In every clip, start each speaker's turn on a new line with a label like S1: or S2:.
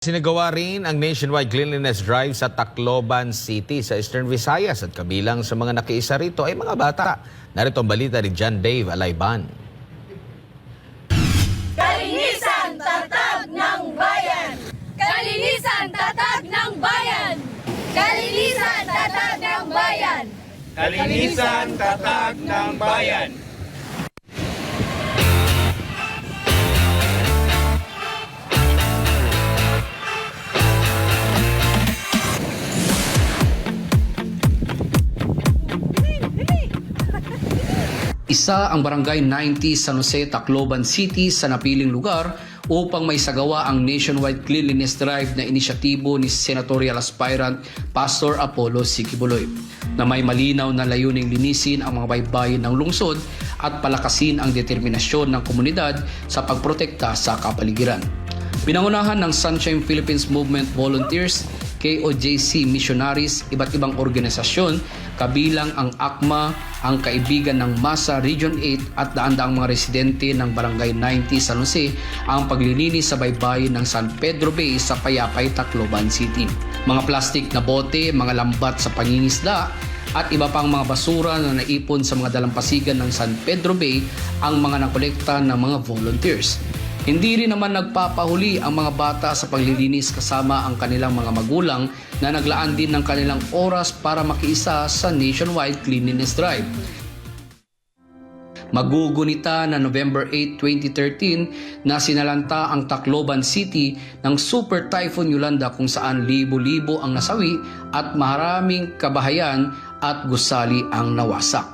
S1: Sinagawa rin ang nationwide cleanliness drive sa Tacloban City sa Eastern Visayas at kabilang sa mga nakiisa rito ay mga bata. Narito ang balita ni John Dave Alayban.
S2: Kalinisan tatag ng bayan! Kalinisan tatag ng bayan! Kalinisan tatag ng bayan!
S3: Kalinisan tatag ng bayan.
S4: Isa ang Barangay 90 San Jose, Tacloban City sa napiling lugar upang may sagawa ang nationwide cleanliness drive na inisyatibo ni senatorial aspirant Pastor Apollo Sikibuloy na may malinaw na layuning linisin ang mga baybayin ng lungsod at palakasin ang determinasyon ng komunidad sa pagprotekta sa kapaligiran. Pinangunahan ng Sunshine Philippines Movement Volunteers, KOJC Missionaries, iba't ibang organisasyon, kabilang ang ACMA, ang Kaibigan ng Masa Region 8 at daan-daang mga residente ng Barangay 90 San Jose ang paglilinis sa baybayin ng San Pedro Bay sa Payapay, Tacloban City. Mga plastik na bote, mga lambat sa pangingisda, at iba pang mga basura na naipon sa mga dalampasigan ng San Pedro Bay ang mga nakolekta ng mga volunteers. Hindi rin naman nagpapahuli ang mga bata sa paglilinis kasama ang kanilang mga magulang na naglaan din ng kanilang oras para makiisa sa nationwide cleanliness drive. Magugunita na November 8, 2013 na sinalanta ang Tacloban City ng Super Typhoon Yolanda kung saan libo-libo ang nasawi at maraming kabahayan at gusali ang nawasak.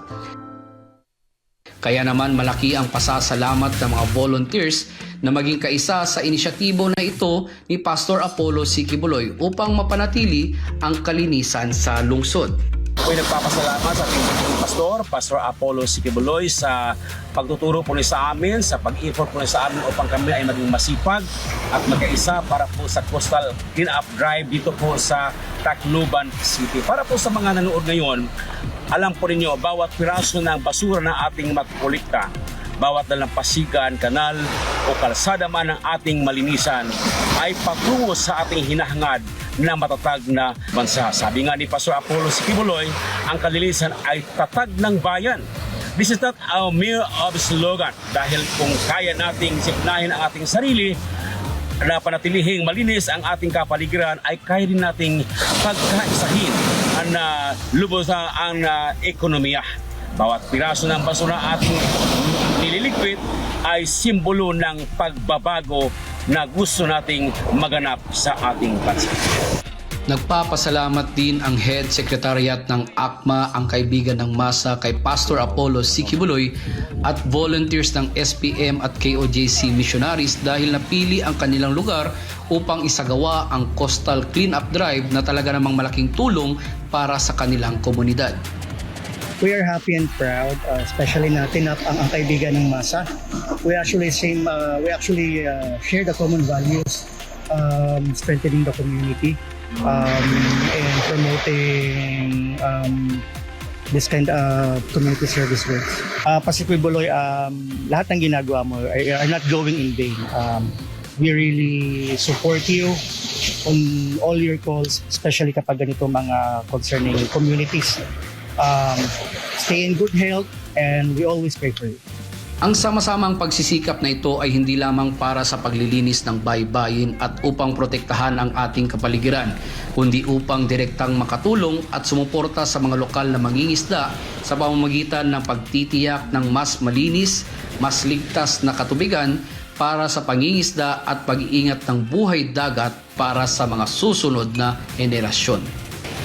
S4: Kaya naman malaki ang pasasalamat ng mga volunteers na maging kaisa sa inisyatibo na ito ni Pastor Apollo Sikibuloy upang mapanatili ang kalinisan sa lungsod.
S3: Ako'y nagpapasalamat sa ating pastor, Pastor Apollo Sikibuloy sa pagtuturo po niya sa amin, sa pag-effort po sa amin upang kami ay maging masipag at magkaisa para po sa Coastal Clean Up Drive dito po sa Tacloban City. Para po sa mga nanood ngayon, alam po ninyo, bawat piraso ng basura na ating magkulikta, bawat dalampasigan, kanal o kalsada man ng ating malinisan ay patungo sa ating hinahangad na matatag na bansa. Sabi nga ni Pastor Apollo Sikibuloy, ang kalinisan ay tatag ng bayan. This is not a mere of slogan dahil kung kaya nating signahin ang ating sarili na panatilihing malinis ang ating kapaligiran ay kaya din nating pagkaisahin ang uh, lubos na ang uh, ekonomiya. Bawat piraso ng basura ating nililigpit ay simbolo ng pagbabago na gusto nating maganap sa ating bansa.
S4: Nagpapasalamat din ang Head Secretariat ng ACMA, ang kaibigan ng masa kay Pastor Apollo Sikibuloy at volunteers ng SPM at KOJC Missionaries dahil napili ang kanilang lugar upang isagawa ang Coastal Cleanup Drive na talaga namang malaking tulong para sa kanilang komunidad.
S5: We are happy and proud, uh, especially na tinap ang, ang kaibigan ng masa. We actually same, uh, we actually uh, share the common values, um, strengthening the community, um, and promoting um, this kind of community service works. Uh, Pasikoy Buloy, um, lahat ng ginagawa mo are, are not going in vain. Um, we really support you on all your calls, especially kapag ganito mga concerning communities um, stay in good health, and we always pray for you.
S4: Ang sama-samang pagsisikap na ito ay hindi lamang para sa paglilinis ng baybayin at upang protektahan ang ating kapaligiran, kundi upang direktang makatulong at sumuporta sa mga lokal na mangingisda sa pamamagitan ng pagtitiyak ng mas malinis, mas ligtas na katubigan para sa pangingisda at pag-iingat ng buhay dagat para sa mga susunod na henerasyon.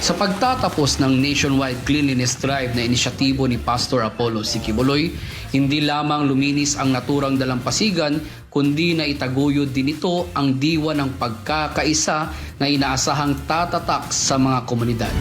S4: Sa pagtatapos ng nationwide cleanliness drive na inisyatibo ni Pastor Apollo Sikibuloy, hindi lamang luminis ang naturang dalampasigan, kundi na itaguyod din ito ang diwa ng pagkakaisa na inaasahang tatatak sa mga komunidad.